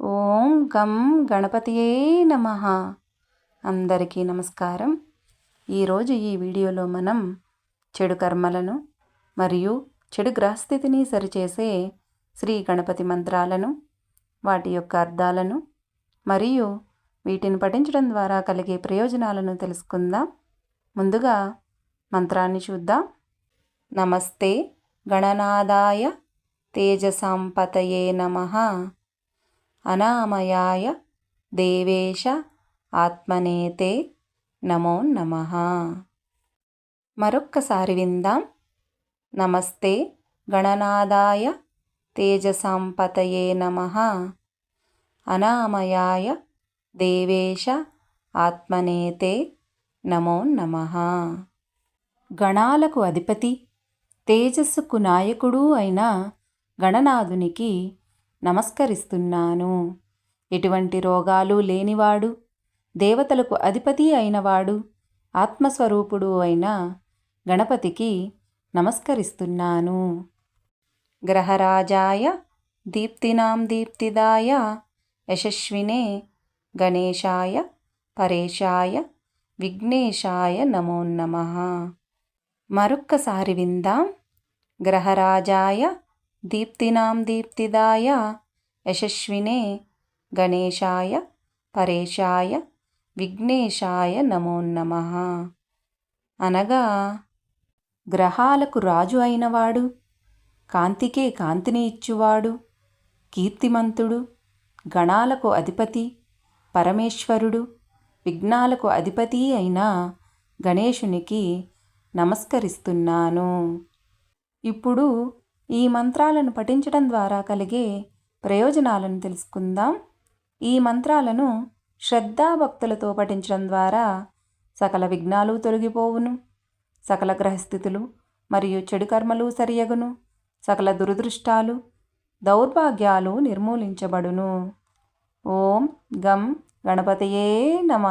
ఓం గం గణపతియే నమ. అందరికీ నమస్కారం. ఈరోజు ఈ వీడియోలో మనం చెడు కర్మలను మరియు చెడు గ్రహస్థితిని సరిచేసే శ్రీ గణపతి మంత్రాలను వాటి యొక్క అర్థాలను మరియు వీటిని పఠించడం ద్వారా కలిగే ప్రయోజనాలను తెలుసుకుందాం. ముందుగా మంత్రాన్ని చూద్దాం. నమస్తే గణనాదాయ తేజసాంపతయే నమ. అనామయాయ దేవేశ ఆత్మనేతే నమో నమ. మరొక్కసారి విందాం. నమస్తే గణనాదాయ తేజసాంపతయే నమ. అనామయాయ దేవేశ ఆత్మనేతే నమో నమ. గణాలకు అధిపతి తేజస్సుకు నాయకుడు అయిన గణనాథునికి నమస్కరిస్తున్నాను. ఎటువంటి రోగాలు లేనివాడు దేవతలకు అధిపతి అయినవాడు ఆత్మస్వరూపుడు అయిన గణపతికి నమస్కరిస్తున్నాను. గ్రహరాజాయ దీప్తినాం దీప్తిదాయ యశస్వినే గణేశాయ పరేశాయ విఘ్నేశాయ నమో నమ. మరొక్కసారి విందాం. గ్రహరాజాయ దీప్తినాం దీప్తిదాయ యశస్వినే గణేశాయ పరేశాయ విఘ్నేశాయ నమో నమ. అనగా గ్రహాలకు రాజు అయినవాడు కాంతికే కాంతిని ఇచ్చువాడు కీర్తిమంతుడు గణాలకు అధిపతి పరమేశ్వరుడు విఘ్నాలకు అధిపతి అయిన గణేశునికి నమస్కరిస్తున్నాను. ఇప్పుడు ఈ మంత్రాలను పఠించడం ద్వారా కలిగే ప్రయోజనాలను తెలుసుకుందాం. ఈ మంత్రాలను శ్రద్ధాభక్తులతో పఠించడం ద్వారా సకల విఘ్నాలు తొలగిపోవును సకల గ్రహస్థితులు మరియు చెడు కర్మలు సరియగును సకల దురదృష్టాలు దౌర్భాగ్యాలు నిర్మూలించబడును. ఓం గం గణపతయే నమ.